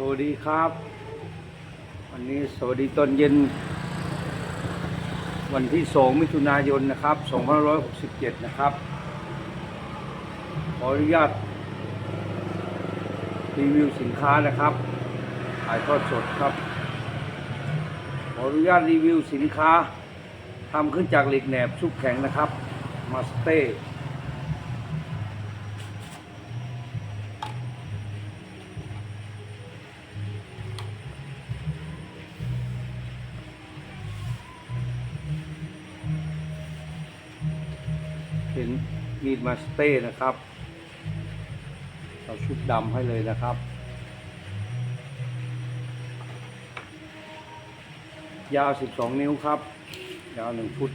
สวัสดีครับ วันนี้สวัสดีตอนเย็น วันที่ 2 มิถุนายนนะครับ 2567 นะครับ ขออนุญาตรีวิวสินค้านะครับถ่ายทอดสดครับ ขออนุญาตรีวิวสินค้าทำขึ้นจากเหล็กแหนบชุบแข็งนะครับมาสเต้ มีดมาสเต้นะครับ เราชุบดำให้เลยนะครับ ยาว 12 นิ้วครับ ยาว 1 ฟุต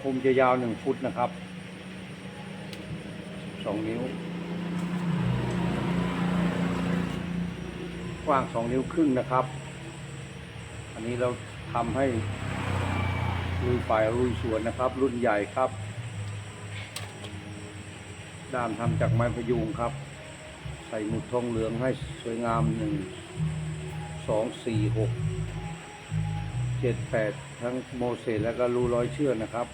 คมจะยาว 1 ฟุตนะครับ2นิ้วกว้าง 2 นิ้วครึ่งนะครับ อันนี้เราทำให้ ลุยฝ่ายลุยสวนนะครับ รุ่นใหญ่ครับ ด้ามทำจากไม้พยุงครับ ใส่หมุดทองเหลืองให้สวยงามหนึ่งสองสี่หกเจ็ดแปดทั้งโมเสสแล้วก็รูร้อยเชือกนะครับ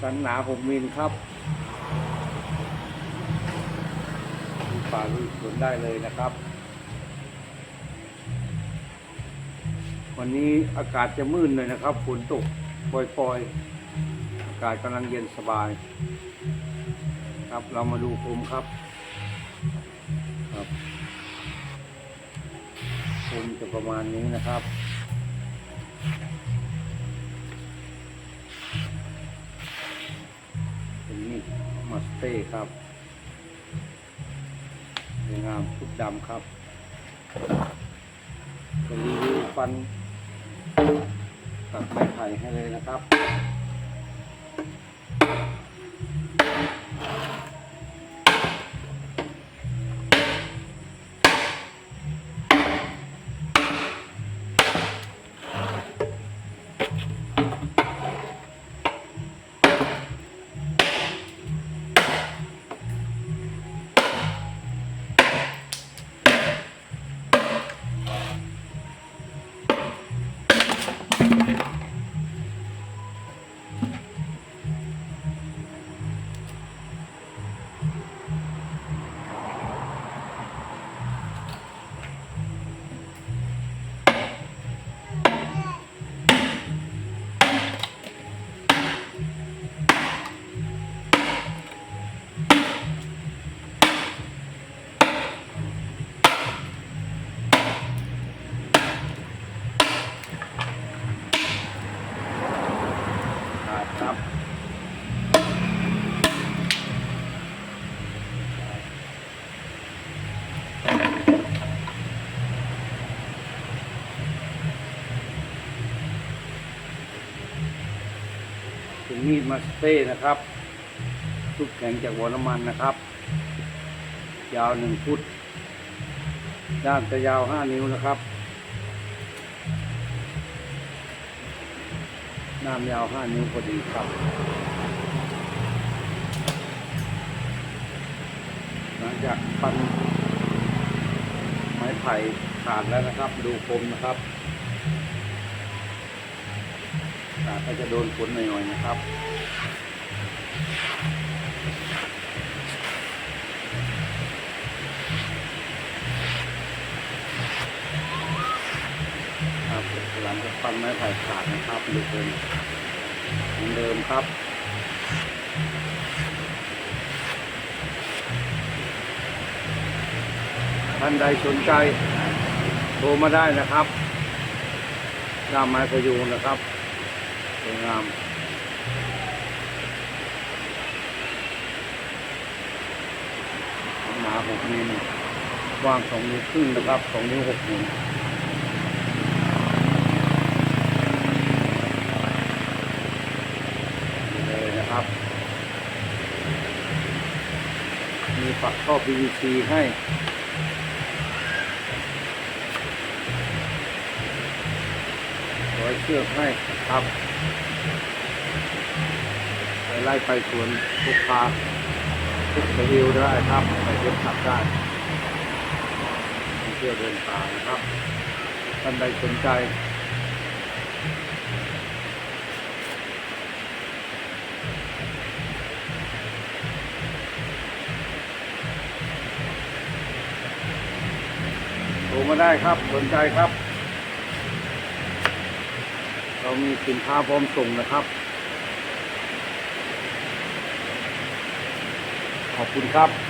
สันหนาหกมิลครับลุยฝ่าลุยสวนได้เลยนะครับ วันนี้อากาศจะมืดหน่อยนะครับฝนตกปล่อยๆ อากาศกำลังเย็นสบาย ครับเรามาดูโคมครับครับโคมจะประมาณนี้นะครับเป็นมีดมาสเต้ครับสวยงามชุดดำครับจะรีวิวฟัน ตัดไม้ไผ่ให้เลยนะครับครับ เป็นมีดมาสเต้นะครับทุกแข็งจากหัวน้ำมันนะครับ ยาวหนึ่งฟุต ด้านจะยาวห้านิ้วนะครับน้ำยาวห้านิ้วพอดีครับ หลังจากปั้นไม้ไผ่ขาดแล้วนะครับ ดูคมนะครับ ก็จะโดนฝนหน่อยๆนะครับครับหลังจากปั้นไม้ไผ่ขาดนะครับดูคมเหมือนเดิมครับท่านใดสนใจโทรมาได้นะครับด้ามไม้พยุงนะครับ วยงามหนาหกนิ้วกว้างสองนิ้วครึ่งนะครับสองนิ้วหกนิ้วเลยนะครับ มีฝักท่อ PVC ให้ ร้อยเชือกให้ครับไล่ไปสวนทุกพาทุกสวิวได้ครับไปเดินขับได้ท่องเที่ยวเดินป่านะครับท่านใดสนใจโทรมาได้ครับสนใจครับ เรามีสินค้าพร้อมส่งนะครับ ขอบคุณครับ